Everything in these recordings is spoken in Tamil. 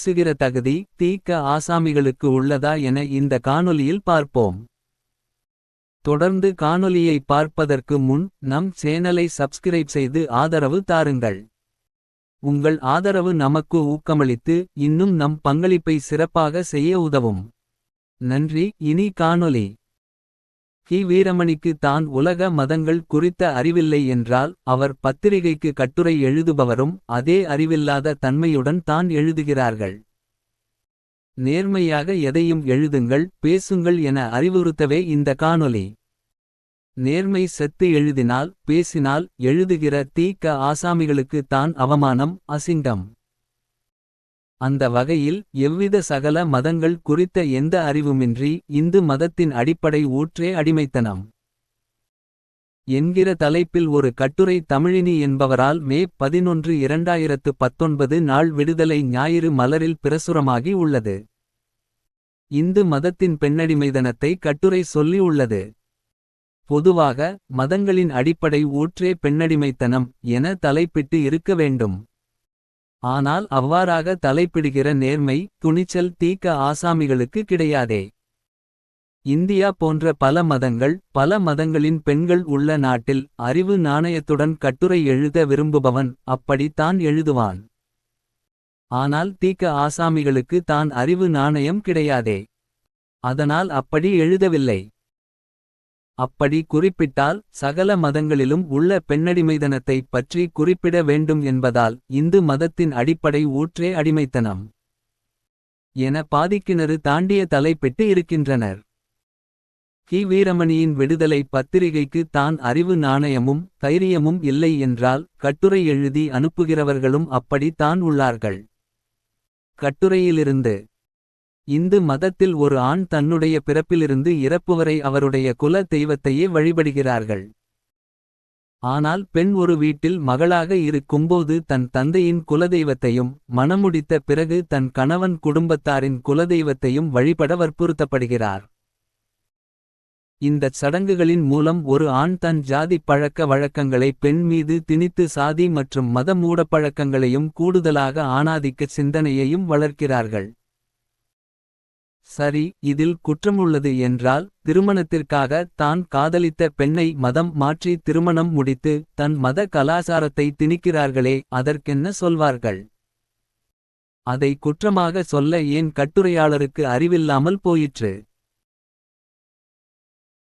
பேசுகிற தகுதி தீக்க ஆசாமிகளுக்கு உள்ளதா என இந்த காணொலியில் பார்ப்போம். தொடர்ந்து காணொலியை பார்ப்பதற்கு முன் நம் சேனலை சப்ஸ்கிரைப் செய்து ஆதரவு தாருங்கள். உங்கள் ஆதரவு நமக்கு ஊக்கமளித்து இன்னும் நம் பங்களிப்பை சிறப்பாக செய்ய உதவும். நன்றி இனி காணொலி கி வீரமணிக்கு தான் உலக மதங்கள் குறித்த அறிவில்லை என்றால் அவர் பத்திரிகைக்கு கட்டுரை எழுதுபவரும் அதே அறிவில்லாத தன்மையுடன் தான் எழுதுகிறார்கள். நேர்மையாக எதையும் எழுதுங்கள் பேசுங்கள் என அறிவுறுத்தவே இந்த காணொலி நேர்மை செத்து எழுதினால் பேசினால் எழுதுகிற தீக்க ஆசாமிகளுக்கு தான் அவமானம் அசிங்கம். அந்த வகையில் எவ்வித சகல மதங்கள் குறித்த எந்த அறிவுமின்றி இந்து மதத்தின் அடிப்படை ஊற்றே அடிமைத்தனம். என்கிற தலைப்பில் ஒரு கட்டுரை தமிழினி என்பவரால் மே பதினொன்று இரண்டாயிரத்து பத்தொன்பது நாள் விடுதலை ஞாயிறு மலரில் பிரசுரமாகி உள்ளது. இந்து மதத்தின் பெண்ணடிமைதனத்தை கட்டுரை சொல்லி உள்ளது. பொதுவாக மதங்களின் அடிப்படை ஊற்றே பெண்ணடிமைத்தனம் என தலைப்பிட்டு இருக்க வேண்டும். ஆனால் அவ்வாறாக தலைப்பிடுகிற நேர்மை துணிச்சல் தீக்க ஆசாமிகளுக்கு கிடையாதே. இந்தியா போன்ற பல மதங்கள் பல மதங்களின் பெண்கள் உள்ள நாட்டில் அறிவு நாணயத்துடன் கட்டுரை எழுத விரும்புபவன் அப்படி தான் எழுதுவான். ஆனால் தீக்க ஆசாமிகளுக்கு தான் அறிவு நாணயம் கிடையாதே. அதனால் அப்படி எழுதவில்லை. அப்படி குறிப்பிட்டால் சகல மதங்களிலும் உள்ள பெண்ணடிமைதனத்தை பற்றி குறிப்பிட வேண்டும் என்பதால் இந்து மதத்தின் அடிப்படை ஊற்றே அடிமைத்தனம். என பாதிக்கிணறு தாண்டிய தலைப்பிட்டு இருக்கின்றனர். கி வீரமணியின் விடுதலை பத்திரிகைக்கு தான் அறிவு நாணயமும் தைரியமும் இல்லை என்றால் கட்டுரை எழுதி அனுப்புகிறவர்களும் அப்படி தான் உள்ளார்கள். கட்டுரையிலிருந்து இந்து மதத்தில் ஒரு ஆண் தன்னுடைய பிறப்பிலிருந்து இறப்புவரை அவருடைய குல தெய்வத்தையே வழிபடுகிறார்கள். ஆனால் பெண் ஒரு வீட்டில் மகளாக இருக்கும்போது தன் தந்தையின் குலதெய்வத்தையும் மணமுடித்த பிறகு தன் கணவன் குடும்பத்தாரின் குலதெய்வத்தையும் வழிபட வற்புறுத்தப்படுகிறார். இந்தச் சடங்குகளின் மூலம் ஒரு ஆண் தன் ஜாதி பழக்க வழக்கங்களை பெண் மீது திணித்து சாதி மற்றும் மத மூடப்பழக்கங்களையும் கூடுதலாக ஆணாதிக்க சிந்தனையையும் வளர்க்கிறார்கள். சரி இதில் குற்றமுள்ளது என்றால் திருமணத்திற்காக தான் காதலித்த பெண்ணை மதம் மாற்றி திருமணம் முடித்து தன் மத கலாசாரத்தை திணிக்கிறார்களே அதற்கென்ன சொல்வார்கள். அதை குற்றமாக சொல்ல ஏன் கட்டுரையாளருக்கு அறிவில்லாமல் போயிற்று.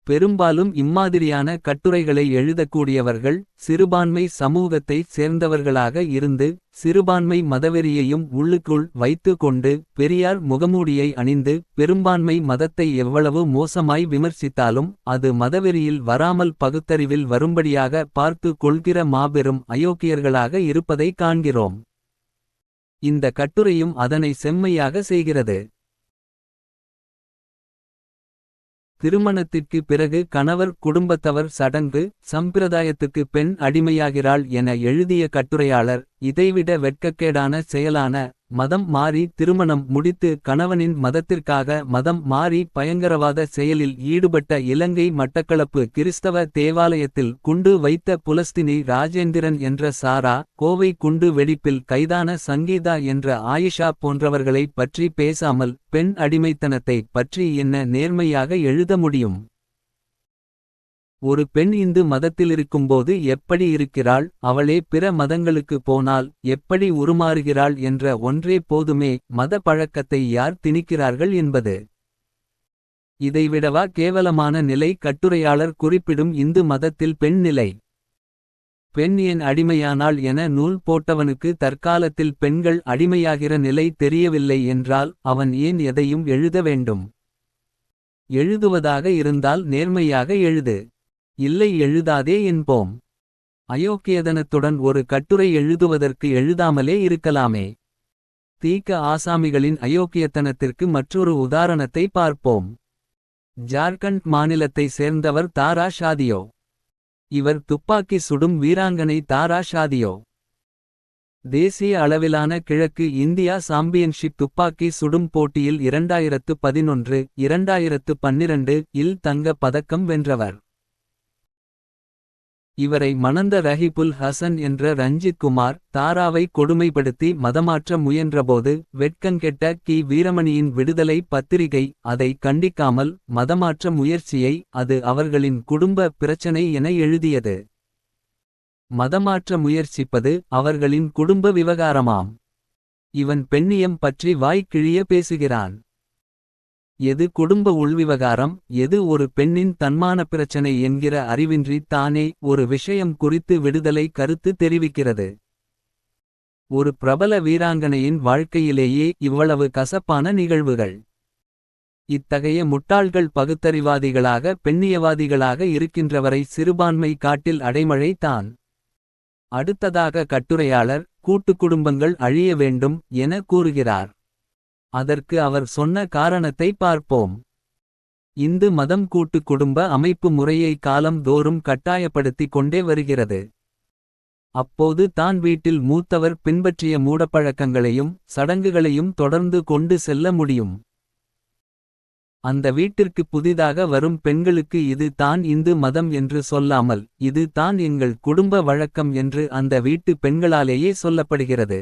பெரும்பாலும் இம்மாதிரியான கட்டுரைகளை எழுதக்கூடியவர்கள் சிறுபான்மை சமூகத்தைச் சேர்ந்தவர்களாக இருந்து சிறுபான்மை மதவெறியையும் உள்ளுக்குள் வைத்து கொண்டு பெரியார் முகமூடியை அணிந்து பெரும்பான்மை மதத்தை எவ்வளவு மோசமாய் விமர்சித்தாலும் அது மதவெறியில் வராமல் பகுத்தறிவில் வரும்படியாக பார்த்து கொள்கிற மாபெரும் அயோக்கியர்களாக இருப்பதை காண்கிறோம். இந்த கட்டுரையும் அதனை செம்மையாக செய்கிறது. திருமணத்திற்கு பிறகு கணவர் குடும்பத்தவர் சடங்கு சம்பிரதாயத்துக்கு பெண் அடிமையாகிறாள் என எழுதிய கட்டுரையாளர் இதைவிட வெட்கக்கேடான செயலான மதம் மாறி திருமணம் முடித்து கணவனின் மதத்திற்காக மதம் மாறி பயங்கரவாத செயலில் ஈடுபட்ட இலங்கை மட்டக்களப்பு கிறிஸ்தவ தேவாலயத்தில் குண்டு வைத்த புலஸ்தினி ராஜேந்திரன் என்ற சாரா கோவை குண்டு வெடிப்பில் கைதான சங்கீதா என்ற ஆயிஷா போன்றவர்களை பற்றி பேசாமல் பெண் அடிமைத்தனத்தை பற்றி என்ன நேர்மையாக எழுத முடியும். ஒரு பெண் இந்து மதத்திலிருக்கும்போது எப்படி இருக்கிறாள் அவளே பிற மதங்களுக்கு போனால் எப்படி உருமாறுகிறாள் என்ற ஒன்றே போதுமே மத பழக்கத்தை யார் திணிக்கிறார்கள் என்பது. இதைவிடவா கேவலமான நிலை கட்டுரையாளர் குறிப்பிடும் இந்து மதத்தில் பெண் நிலை. பெண் என் அடிமையானாள் என நூல் போட்டவனுக்கு தற்காலத்தில் பெண்கள் அடிமையாகிற நிலை தெரியவில்லை என்றால் அவன் ஏன் எதையும் எழுத வேண்டும். எழுதுவதாக இருந்தால் நேர்மையாக எழுது. இல்லை எழுதாதே என்போம். அயோக்கியதனத்துடன் ஒரு கட்டுரை எழுதுவதற்கு எழுதாமலே இருக்கலாமே. தீக்க ஆசாமிகளின் அயோக்கியத்தனத்திற்கு மற்றொரு உதாரணத்தை பார்ப்போம். ஜார்க்கண்ட் மாநிலத்தை சேர்ந்தவர் தாரா ஷாதியோ. இவர் துப்பாக்கி சுடும் வீராங்கனை தாரா ஷாதியோ. தேசிய அளவிலான கிழக்கு இந்தியா சாம்பியன்ஷிப் துப்பாக்கி சுடும் போட்டியில் இரண்டாயிரத்து பதினொன்று இரண்டாயிரத்து பன்னிரண்டு இல் தங்க பதக்கம் வென்றவர். இவரை மணந்த ரஹிபுல் ஹசன் என்ற ரஞ்சித் குமார் தாராவை கொடுமைப்படுத்தி மதமாற்ற முயன்றபோது வெட்கங்கெட்ட கி. வீரமணியின் விடுதலை பத்திரிகை அதை கண்டிக்காமல் மதமாற்ற முயற்சியை அது அவர்களின் குடும்ப பிரச்சனை என எழுதியது. மதமாற்ற முயற்சிப்பது அவர்களின் குடும்ப விவகாரமாம். இவன் பெண்ணியம் பற்றி வாய்க்கிழிய பேசுகிறான். எது குடும்ப உள்விவகாரம் எது ஒரு பெண்ணின் தன்மான பிரச்சனை என்கிற அறிவின்றி தானே ஒரு விஷயம் குறித்து விடுதலை கருத்து தெரிவிக்கிறது. ஒரு பிரபல வீராங்கனையின் வாழ்க்கையிலேயே இவ்வளவு கசப்பான நிகழ்வுகள். இத்தகைய முட்டாள்கள் பகுத்தறிவாதிகளாக பெண்ணியவாதிகளாக இருக்கின்றவரை சிறுபான்மை காட்டில் அடைமழை தான். அடுத்ததாக கட்டுரையாளர் கூட்டுக் குடும்பங்கள் அழிய வேண்டும் என கூறுகிறார். அதற்கு அவர் சொன்ன காரணத்தை பார்ப்போம். இந்து மதம் கூட்டு குடும்ப அமைப்பு முறையை காலம் தோறும் கட்டாயப்படுத்திக் கொண்டே வருகிறது. அப்போது தான் வீட்டில் மூத்தவர் பின்பற்றிய மூடப்பழக்கங்களையும் சடங்குகளையும் தொடர்ந்து கொண்டு செல்ல முடியும். அந்த வீட்டிற்கு புதிதாக வரும் பெண்களுக்கு இது தான் இந்து மதம் என்று சொல்லாமல் இது தான் எங்கள் குடும்ப வழக்கம் என்று அந்த வீட்டு பெண்களாலேயே சொல்லப்படுகிறது.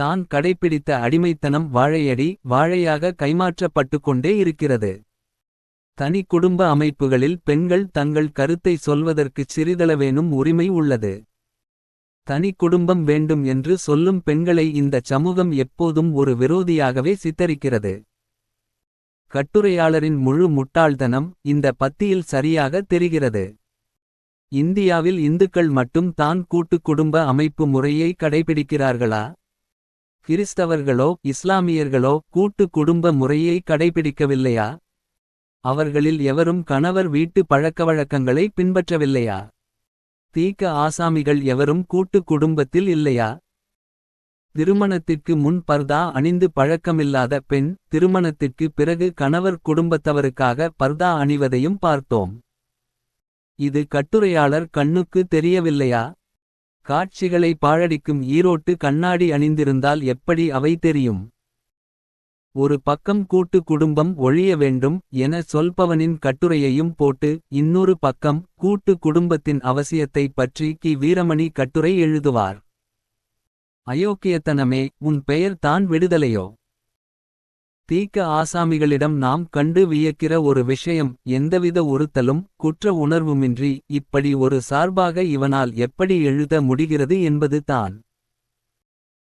தான் கடைப்பிடித்த அடிமைத்தனம் வாழையடி வாழையாக கைமாற்றப்பட்டுக்கொண்டே இருக்கிறது. தனி குடும்ப அமைப்புகளில் பெண்கள் தங்கள் கருத்தை சொல்வதற்குச் சிறிதளவேனும் உரிமை உள்ளது. தனி குடும்பம் வேண்டும் என்று சொல்லும் பெண்களை இந்த சமூகம் எப்போதும் ஒரு விரோதியாகவே சித்தரிக்கிறது. கட்டுரையாளரின் முழு முட்டாள்தனம் இந்த பத்தியில் சரியாக தெரிகிறது. இந்தியாவில் இந்துக்கள் மட்டும் தான் கூட்டுக் குடும்ப அமைப்பு முறையை கடைபிடிக்கிறார்களா? கிறிஸ்தவர்களோ இஸ்லாமியர்களோ கூட்டு குடும்ப முறையை கடைபிடிக்கவில்லையா? அவர்களில் எவரும் கணவர் வீட்டு பழக்கவழக்கங்களை பின்பற்றவில்லையா? தீக்க ஆசாமிகள் எவரும் கூட்டு குடும்பத்தில் இல்லையா? திருமணத்திற்கு முன் பர்தா அணிந்து பழக்கமில்லாத பெண் திருமணத்திற்கு பிறகு கணவர் குடும்பத்தவருக்காக பர்தா அணிவதையும் பார்த்தோம். இது கட்டுரையாளர் கண்ணுக்கு தெரியவில்லையா? காட்சிகளை பாழடிக்கும் ஈரோட்டு கண்ணாடி அணிந்திருந்தால் எப்படி அவை தெரியும்? ஒரு பக்கம் கூட்டு குடும்பம் ஒழிய வேண்டும் என சொல்பவனின் கட்டுரையையும் போட்டு இன்னொரு பக்கம் கூட்டு குடும்பத்தின் அவசியத்தை பற்றி கி. வீரமணி கட்டுரை எழுதுவார். அயோக்கியத்தனமே உன் பெயர் தான் விடுதலையோ? தீக்க ஆசாமிகளிடம் நாம் கண்டு வியக்கிற ஒரு விஷயம் எந்தவித ஒருத்தலும் குற்ற உணர்வுமின்றி இப்படி ஒரு சார்பாக இவனால் எப்படி எழுத முடிகிறது என்பது தான்.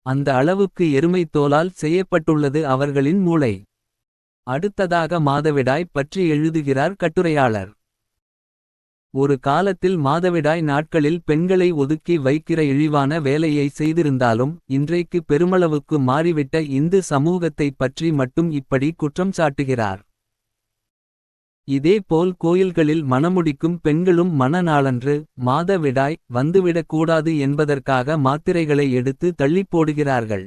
அந்த அளவுக்கு எருமை தோலால் செய்யப்பட்டுள்ளது அவர்களின் மூளை. அடுத்ததாக மாதவிடாய் பற்றி எழுதுகிறார் கட்டுரையாளர். ஒரு காலத்தில் மாதவிடாய் நாட்களில் பெண்களை ஒதுக்கி வைக்கிற இழிவான வேலையை செய்திருந்தாலும் இன்றைக்கு பெருமளவுக்கு மாறிவிட்ட இந்து சமூகத்தைப் பற்றி மட்டும் இப்படி குற்றம் சாட்டுகிறார். இதேபோல் கோயில்களில் மணமுடிக்கும் பெண்களும் மனநாளன்று மாதவிடாய் வந்துவிடக்கூடாது என்பதற்காக மாத்திரைகளை எடுத்து தள்ளிப் போடுகிறார்கள்.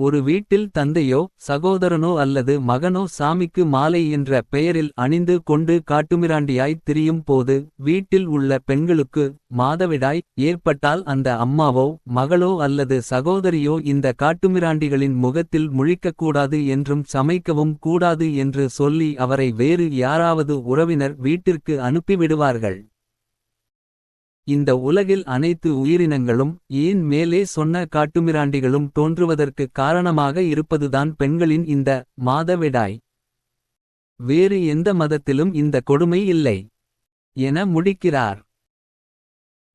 ஒரு வீட்டில் தந்தையோ சகோதரனோ அல்லது மகனோ சாமிக்கு மாலை என்ற பெயரில் அணிந்து கொண்டு காட்டுமிராண்டியாய் திரியும் போது வீட்டில் உள்ள பெண்களுக்கு மாதவிடாய் ஏற்பட்டால் அந்த அம்மாவோ மகளோ அல்லது சகோதரியோ இந்த காட்டுமிராண்டிகளின் முகத்தில் முழிக்கக்கூடாது என்றும் சமைக்கவும் கூடாது என்று சொல்லி அவரை வேறு யாராவது உறவினர் வீட்டிற்கு அனுப்பிவிடுவார்கள். இந்த உலகில் அனைத்து உயிரினங்களும் ஏன் மேலே சொன்ன காட்டுமிராண்டிகளும் தோன்றுவதற்கு காரணமாக இருப்பதுதான் பெண்களின் இந்த மாதவிடாய். வேறு எந்த மதத்திலும் இந்த கொடுமை இல்லை என முடிக்கிறார்.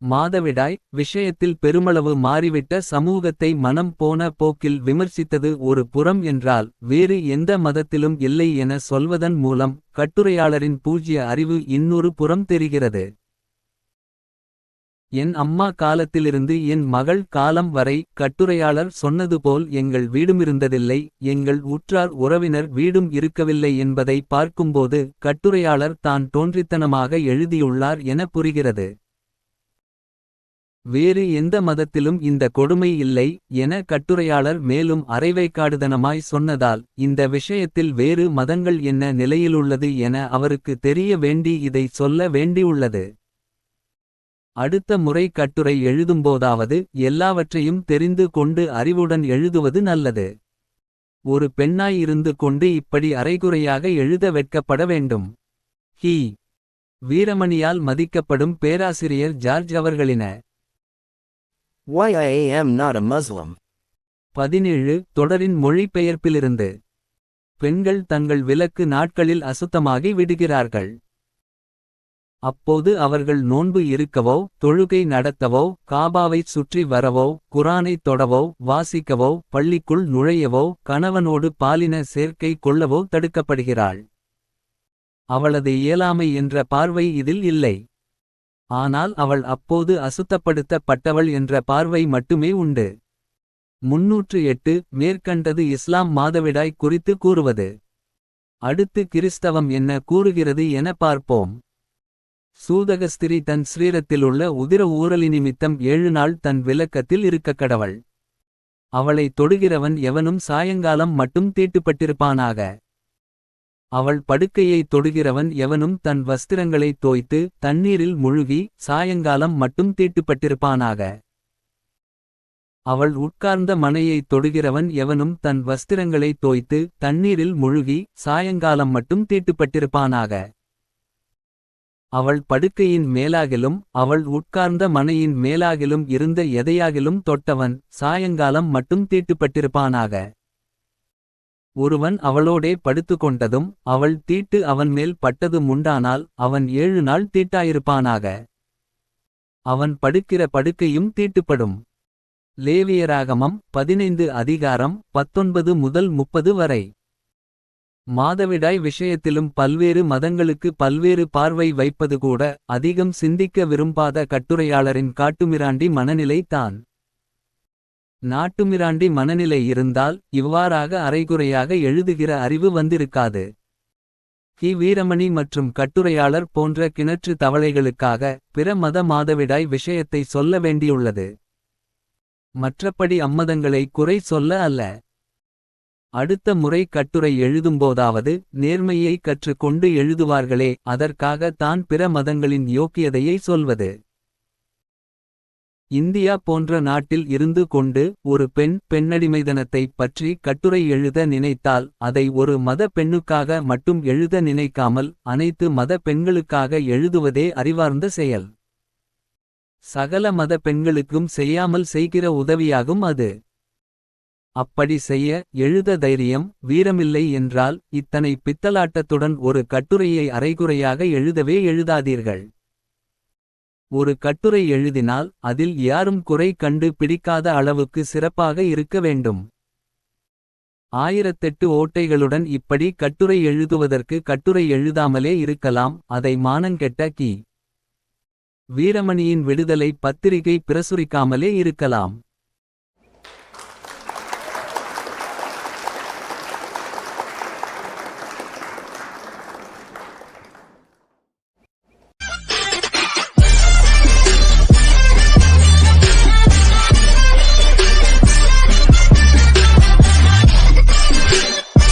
மாதவிடாய் விஷயத்தில் பெருமளவு மாறிவிட்ட சமூகத்தை மனம் போன போக்கில் விமர்சித்தது ஒரு புறம் என்றால் வேறு எந்த மதத்திலும் இல்லை என சொல்வதன் மூலம் கட்டுரையாளரின் பூஜ்ய அறிவு இன்னொரு புறம் தெரிகிறது. என் அம்மா காலத்திலிருந்து என் மகள் காலம் வரை கட்டுரையாளர் சொன்னது போல் எங்கள் வீடுமிருந்ததில்லை எங்கள் உற்றார் உறவினர் வீடும் இருக்கவில்லை என்பதை பார்க்கும்போது கட்டுரையாளர் தான் தோன்றித்தனமாக எழுதியுள்ளார் என புரிகிறது. வேறு எந்த மதத்திலும் இந்த கொடுமை இல்லை என கட்டுரையாளர் மேலும் அரைவைக்காடுதனமாய் சொன்னதால் இந்த விஷயத்தில் வேறு மதங்கள் என்ன நிலையிலுள்ளது என அவருக்கு தெரிய வேண்டி இதை சொல்ல வேண்டியுள்ளது. அடுத்த முறை கட்டுரை எழுதும்போதாவது எல்லாவற்றையும் தெரிந்து கொண்டு அறிவுடன் எழுதுவது நல்லது. ஒரு பெண்ணாய் இருந்து கொண்டு இப்படி அரைகுறையாக எழுத வெட்கப்பட வேண்டும். ஹீ. வீரமணியால் மதிக்கப்படும் பேராசிரியர் ஜார்ஜ் அவர்களின. Why I am not a Muslim. பதினேழு. தொடரின் மொழிபெயர்ப்பிலிருந்து. பெண்கள் தங்கள் விலக்கு நாட்களில் அசுத்தமாகி விடுகிறார்கள். அப்போது அவர்கள் நோன்பு இருக்கவோ தொழுகை நடத்தவோ காபாவைச் சுற்றி வரவோ குரானைத் தொடவோ வாசிக்கவோ பள்ளிக்குள் நுழையவோ கணவனோடு பாலின சேர்க்கை கொள்ளவோ தடுக்கப்படுகிறாள். அவளது இயலாமை என்ற பார்வை இதில் இல்லை. ஆனால் அவள் அப்போது அசுத்தப்படுத்தப்பட்டவள் என்ற பார்வை மட்டுமே உண்டு. முன்னூற்று எட்டு மேற்கண்டது இஸ்லாம் மாதவிடாய் குறித்து கூறுவது. அடுத்து கிறிஸ்தவம் என்ன கூறுகிறது என பார்ப்போம். சூதகஸ்திரி தன் ஸ்ரீரத்திலுள்ள உதிர ஊரலி நிமித்தம் ஏழு நாள் தன் விலக்கத்தில் இருக்கக் கடவள். அவளை தொடுகிறவன் எவனும் சாயங்காலம் மட்டும் தீட்டுப்பட்டிருப்பானாக. அவள் படுக்கையை தொடுகிறவன் எவனும் தன் வஸ்திரங்களை தோய்த்து தண்ணீரில் முழுகி சாயங்காலம் மட்டும் தீட்டுப்பட்டிருப்பானாக. அவள் உட்கார்ந்த மனையை தொடுகிறவன் எவனும் தன் வஸ்திரங்களை தோய்த்து தண்ணீரில் முழுகி சாயங்காலம் மட்டும் தீட்டுப்பட்டிருப்பானாக. அவள் படுக்கையின் மேலாகிலும் அவள் உட்கார்ந்த மனையின் மேலாகிலும் இருந்த எதையாகிலும் தொட்டவன் சாயங்காலம் மட்டும் தீட்டுப்பட்டிருப்பானாக. ஒருவன் அவளோடே படுத்துக்கொண்டதும் அவள் தீட்டு அவன் மேல் பட்டது முண்டானால் அவன் ஏழு நாள் தீட்டாயிருப்பானாக. அவன் படுக்கிற படுக்கையும் தீட்டுப்படும். லேவியராகமம் பதினைந்து அதிகாரம் பத்தொன்பது முதல் முப்பது வரை. மாதவிடாய் விஷயத்திலும் பல்வேறு மதங்களுக்கு பல்வேறு பார்வை வைப்பது கூட அதிகம் சிந்திக்க விரும்பாத கட்டுரையாளரின் காட்டுமிராண்டி மனநிலை தான். நாட்டுமிராண்டி மனநிலை இருந்தால் இவ்வாறாக அரைகுறையாக எழுதுகிற அறிவு வந்திருக்காது. கி. வீரமணி மற்றும் கட்டுரையாளர் போன்ற கிணற்று தவளைகளுக்காக பிற மத மாதவிடாய் விஷயத்தை சொல்ல வேண்டியுள்ளது. மற்றபடி அம்மதங்களை குறை சொல்ல அல்ல. அடுத்த முறை கட்டுரை எழுதும்போதாவது நேர்மையை கற்றுக்கொண்டு எழுதுவார்களே அதற்காக தான் பிற மதங்களின் யோக்கியதையை சொல்வது. இந்தியா போன்ற நாட்டில் இருந்து கொண்டு ஒரு பெண் பெண்ணடிமைதனத்தைப் பற்றி கட்டுரை எழுத நினைத்தால் அதை ஒரு மத பெண்ணுக்காக மட்டும் எழுத நினைக்காமல் அனைத்து மத பெண்களுக்காக எழுதுவதே அறிவார்ந்த செயல். சகல மத பெண்களுக்கும் செய்யாமல் செய்கிற உதவியாகும் அது. அப்படி செய்ய எழுத தைரியம் வீரமில்லை என்றால் இத்தனை பித்தலாட்டத்துடன் ஒரு கட்டுரையை அரைகுறையாக எழுதவே எழுதாதீர்கள். ஒரு கட்டுரை எழுதினால் அதில் யாரும் குறை கண்டு பிடிக்காத அளவுக்கு சிறப்பாக இருக்க வேண்டும். ஆயிரத்தெட்டு ஓட்டைகளுடன் இப்படி கட்டுரை எழுதுவதற்கு கட்டுரை எழுதாமலே இருக்கலாம் அதை மானங்கெட்ட கி. வீரமணியின் விடுதலை பத்திரிகை பிரசுரிக்காமலே இருக்கலாம்.